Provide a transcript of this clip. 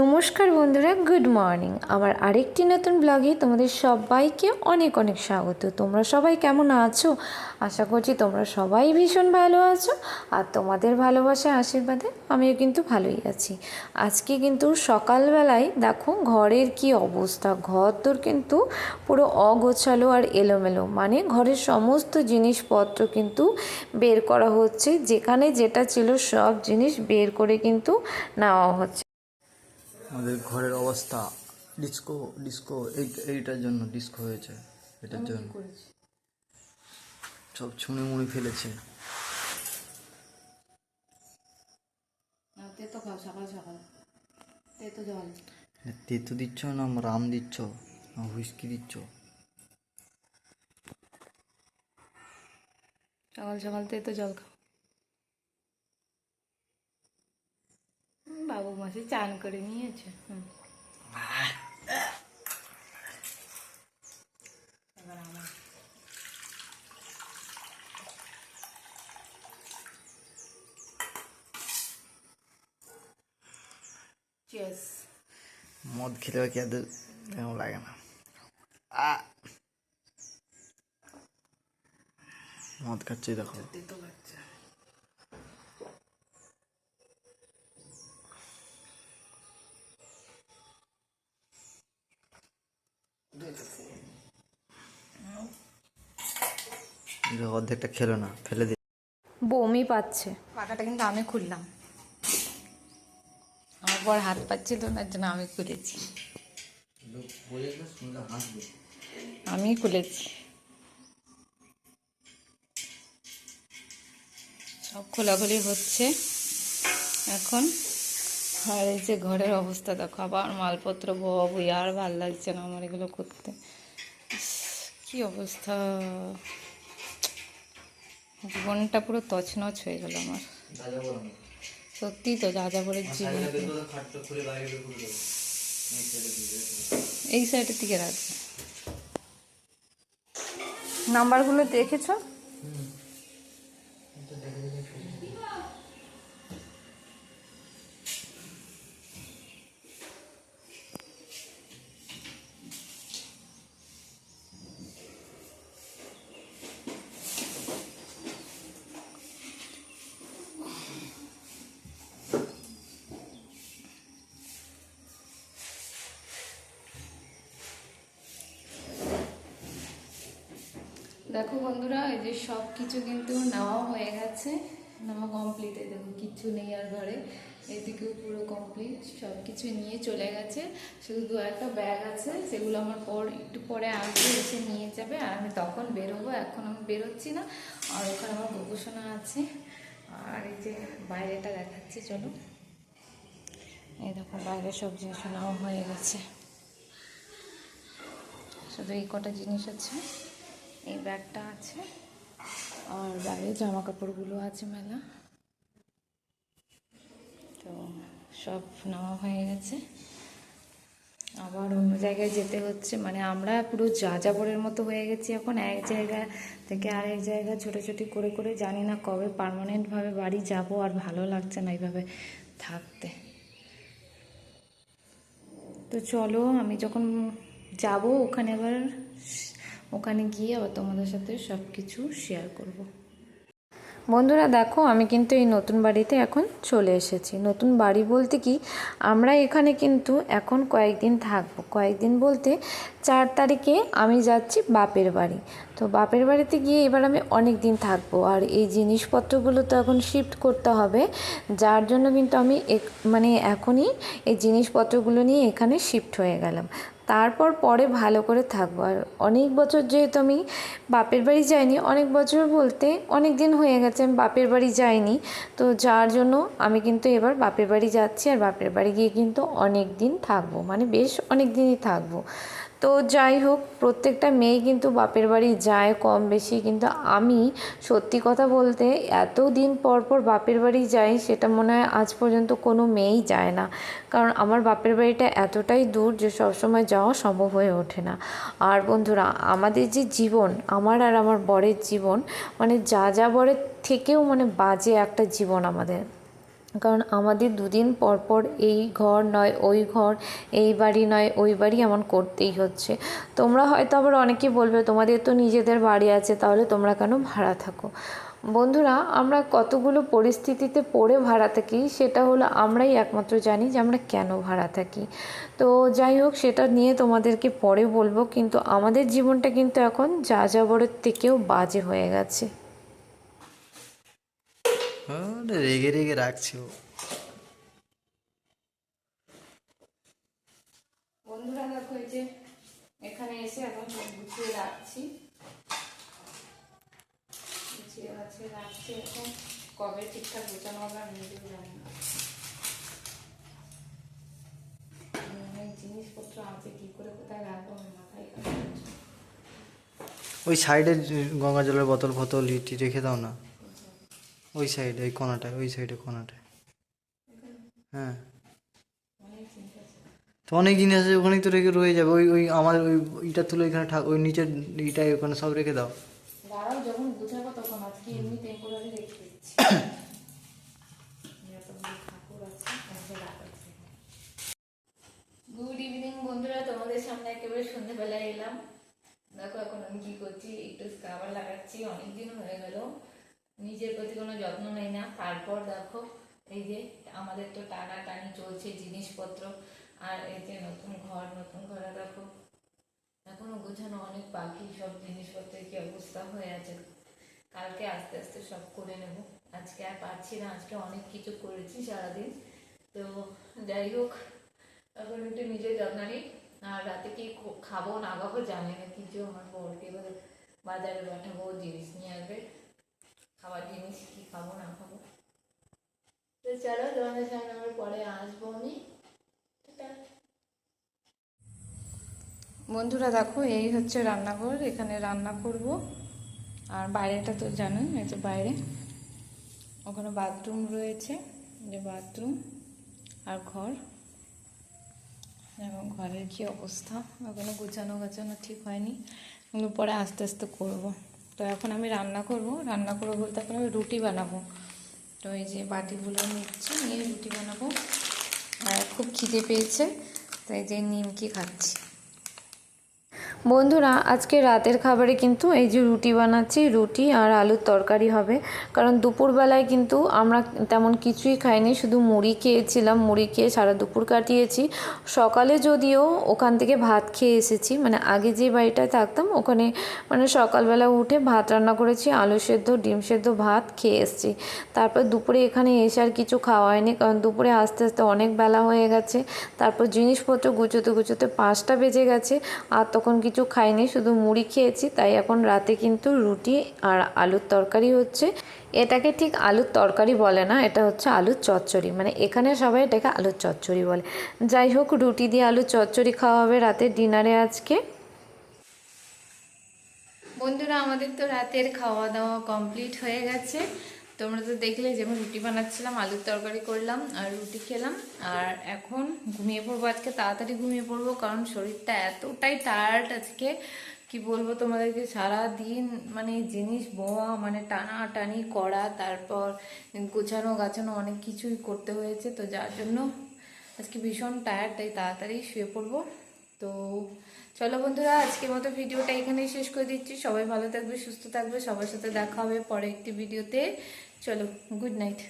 নমস্কার বন্ধুরা good morning আমার আরেকটি নতুন ব্লগে তোমাদের সবাইকে অনেক অনেক স্বাগত। তোমরা সবাই কেমন আছো? আশা করছি তোমরা সবাই ভীষণ ভালো আছো আর তোমাদের ভালোবাসা আশীর্বাদে আমিও কিন্তু ভালোই আছি। আজকে কিন্তু সকালবেলায় দেখো ঘরের কি অবস্থা। ঘর তোর কিন্তু পুরো অগোছালো আর এলোমেলো। মানে ঘরের সমস্ত জিনিসপত্র কিন্তু বের করা হচ্ছে। যেখানে যেটা ছিল সব জিনিস বের করে কিন্তু নেওয়া হচ্ছে। আমাদের ঘরের অবস্থা ডিস্কো ডিস্কো এই এইটার জন্য ডিস্কো হয়েছে এটার জন্য। সব ছুঁড়ে মুড়ে ফেলেছে। তেতো জল। তেতো দিচ্ছ না রাম দিচ্ছ না হুইস্কি দিচ্ছ? সকাল সকাল তেতো জল খাও। বাবু মাসে চান করে নিয়েছে. মদ খেলে কি এত এমন লাগে না। মদ খাচ্ছি দেখো যে অর্ধেকটা খেলো না ফেলে দিই বমি পাচ্ছে। পাকাটা কিন্তু আমি খুললাম। আমার বর হাত পাচ্ছিল না জন্য আমি খুলেছি। আমি খুলেছি। সব খোলাখুলি হচ্ছে। এখন আর এই যে ঘরের অবস্থা দেখো আবার মালপত্র বই আর ভালো লাগছে না আমার এগুলো করতে। কি অবস্থা। জীবনটা পুরো তছনছ হয়ে গেল আমার। সত্যি তো যা যাযাবরের জীবন। এই সাইডের দিকে রাখবে নাম্বারগুলো দেখেছ? দেখো বন্ধুরা, এই যে সব কিছু কিন্তু নেওয়া হয়ে গেছে। নেওয়া কমপ্লিট এই দেখো, কিচ্ছু নেই আর ঘরে। এদিকেও পুরো কমপ্লিট সব কিছু নিয়ে চলে গেছে। শুধু দু একটা ব্যাগ আছে, সেগুলো আমার পর একটু পরে আসবে এসে নিয়ে যাবে। আর আমি তখন বেরোবো, এখন আমি বেরোচ্ছি না। আর ওখানে আমার গোপোষণা আছে। আর এই যে বাইরেটা দেখাচ্ছি, চলো। এই দেখো, বাইরে সব জিনিস নেওয়া হয়ে গেছে। শুধু এই কটা জিনিস আছে। এই ব্যাগটা আছে আর বাইরে জামা কাপড়গুলো আছে মেলা। তো সব নেওয়া হয়ে গেছে। আবার অন্য জায়গায় যেতে হচ্ছে। মানে আমরা পুরো যাযাবরের মতো হয়ে গেছি এখন। এক জায়গা থেকে আরেক জায়গা ছোটাছুটি করে করে জানি না কবে পার্মানেন্টভাবে বাড়ি যাব আর ভালো লাগছে না এইভাবে থাকতে। তো চলো, আমি যখন যাব ওখানে আবার ওখানে গিয়ে আবার তোমাদের সাথে সব কিছু শেয়ার করব। বন্ধুরা, দেখো, আমি কিন্তু এই নতুন বাড়িতে এখন চলে এসেছি। নতুন বাড়ি বলতে কি, আমরা এখানে কিন্তু এখন কয়েকদিন থাকব। কয়েকদিন বলতে চার তারিখে আমি যাচ্ছি বাপের বাড়ি। তো বাপের বাড়িতে গিয়ে এবার আমি অনেক দিন থাকব। আর এই জিনিসপত্রগুলো তো এখন শিফট করতে হবে। যার জন্য কিন্তু আমি মানে এখনই এই জিনিসপত্রগুলো নিয়ে এখানে শিফট হয়ে গেলাম। তারপর পরে ভালো করে থাকব। আর অনেক বছর যেহেতু আমি বাপের বাড়ি যাইনি, অনেক বছর বলতে অনেক দিন হয়ে গেছে আমি বাপের বাড়ি যাইনি। তো যার জন্য আমি কিন্তু এবার বাপের বাড়ি যাচ্ছি আর বাপের বাড়ি গিয়ে কিন্তু অনেক দিন থাকব মানে বেশ অনেক দিনই থাকব। তো যাই হোক, প্রত্যেকটা মেয়ে কিন্তু বাপের বাড়ি যায় কম বেশি কিন্তু আমি সত্যি কথা বলতে এত দিন পর পর বাপের বাড়ি যাই, সেটা মনে হয় আজ পর্যন্ত কোনো মেয়েই যায় না। কারণ আমার বাপের বাড়িটা এতটাই দূর যে সবসময় যাওয়া সম্ভব হয়ে ওঠে না। আর বন্ধুরা, আমাদের যে জীবন, আমার আর আমার বরের জীবন মানে যা যা বরের থেকেও মানে বাজে একটা জীবন আমাদের। কারণ আমাদের দুদিন পর পর এই ঘর নয়, ওই ঘর, এই বাড়ি নয়, ওই বাড়ি এমন করতেই হচ্ছে। তোমরা হয়তো আবার অনেকেই বলবে, তোমাদের তো নিজেদের বাড়ি আছে, তাহলে তোমরা কেন ভাড়া থাকো? বন্ধুরা, আমরা কতগুলো পরিস্থিতিতে পড়ে ভাড়া থাকি, সেটা হলো আমরাই একমাত্র জানি যে আমরা কেন ভাড়া থাকি। তো যাই হোক, সেটা নিয়ে তোমাদেরকে পরে বলব, কিন্তু আমাদের জীবনটা কিন্তু এখন যা যাবরের থেকেও বাজে হয়ে গেছে। রেগে রেগে রাখছি ও। বন্ধুরা দেখো এই যে এখানে এসে এখন গুছিয়ে রাখছি। গুছিয়ে গাছিয়ে রাখছি এখন। কবে ঠিকঠাক গোছানো হবে আমি নিজেও জানি না। জিনিসপত্র আছে কি করে কোথায় রাখব আমার মাথায়। ওই সাইডে গঙ্গা জলের বোতল ফতল ইটি রেখে দাও না। ওই সাইডে ওই কোনাটায়, ওই সাইডে কোনাটায়। হ্যাঁ। তো অনেক জিনিস আছে, ওখানেই তো রেখে রয়ে যাবে। ওই ওই আমার ওই ইটা তুলে ওইখানে ওই নিচের ইটাই ওখানে সব রেখে দাও। গুড ইভিনিং বন্ধুরা, তোমাদের সামনে একেবারে সন্ধ্যেবেলায় এলাম। দেখো এখন আমি কি করছি, একটু স্কাবার লাগাচ্ছি, অনেকদিন হয়ে গেল। নিজের প্রতি কোনো যত্ন নেই না। তারপর দেখো, এই যে আমাদের তো টানা টানি চলছে জিনিসপত্র, আর এই যে নতুন ঘর, নতুন ঘরে দেখো, এখনও গোছানো অনেক বাকি সব জিনিসপত্রের কি অবস্থা হয়ে আছে। কালকে আস্তে আস্তে সব করে নেব। আজকে আর পারছি না, আজকে অনেক কিছু করেছি সারাদিন। তো যাই হোক, এখন একটু নিজের যত্ন নিই। আর রাতে কি খাব না খাব জানি না, কিছু আমার বরকে এবার বাজারে পাঠাবো, জিনিস নিয়ে আসবে। খাবার জিনিস কি খাব না খাব? তো চলো তোমাদের সামনে আমার পরে আসব আমি। বন্ধুরা দেখো এই হচ্ছে রান্নাঘর এখানে রান্না করব। আর বাইরেটা তো জানেন এই যে বাইরে। ওখানে বাথরুম রয়েছে যে বাথরুম আর ঘর। এবং ঘরের কি অবস্থা ওখানে গোছানো গোছানো ঠিক হয়নি। কিন্তু পরে আস্তে আস্তে করব। তো এখন আমি রান্না করব। রান্না করব বলতে এখন আমি রুটি বানাবো। তো এই যে বাটিগুলো নিচ্ছি, নিয়ে রুটি বানাবো। আর খুব খিদে পেয়েছে, তাই যে নিমকি খাচ্ছি। বন্ধুরা, আজকে রাতের খাবারে কিন্তু এই যে রুটি বানাচ্ছি, রুটি আর আলুর তরকারি হবে। কারণ দুপুরবেলায় কিন্তু আমরা তেমন কিছুই খাইনি, শুধু মুড়ি খেয়েছিলাম, মুড়ি খেয়ে সারা দুপুর কাটিয়েছি। সকালে যদিও ওখান থেকে ভাত খেয়ে এসেছি মানে আগে যে বাড়িটায় থাকতাম, ওখানে মানে সকালবেলা উঠে ভাত রান্না করেছি, আলু সেদ্ধ, ডিম সেদ্ধ, ভাত খেয়ে এসেছি। তারপর দুপুরে এখানে এসে আর কিছু খাওয়া হয়নি, কারণ দুপুরে আস্তে আস্তে অনেক বেলা হয়ে গেছে। তারপর জিনিসপত্র গুছোতে গুছোতে পাঁচটা বেজে গেছে, আর তখন কিছু খাইনি, শুধু মুড়ি খেয়েছি, তাই এখন রাতে কিন্তু রুটি আর আলুর তরকারি হচ্ছে। এটাকে ঠিক আলুর তরকারি বলে না, এটা হচ্ছে আলুর চচ্চড়ি। মানে এখানে সবাই এটাকে আলুর চচ্চড়ি বলে। যাই হোক, রুটি দিয়ে আলুর চচ্চড়ি খাওয়া হবে রাতে ডিনারে আজকে। বন্ধুরা, আমাদের তো রাতের খাওয়া দাওয়া কমপ্লিট হয়ে গেছে। তোমরা তো দেখলে যেমন রুটি বানাচ্ছিলাম, আলুর তরকারি করলাম আর রুটি খেলাম। আর এখন ঘুমিয়ে পড়ব, আজকে তাড়াতাড়ি ঘুমিয়ে পড়ব কারণ শরীরটা এতটাই টায়ার্ড আজকে। কি বলব তোমাদেরকে সারা দিন মানে জিনিস বোয়া মানে টানা টানি করা, তারপর গোছানো গাছানো অনেক কিছুই করতে হয়েছে। তো যার জন্য আজকে ভীষণ টায়ার্ড তাই তাড়াতাড়ি শুয়ে পড়ব। তো চলো বন্ধুরা, আজকের মতো ভিডিওটা এখানেই শেষ করে দিচ্ছি। সবাই ভালো থাকবে, সুস্থ থাকবে, সবার সাথে দেখা হবে পরে একটি ভিডিওতে। চলো গুড নাইট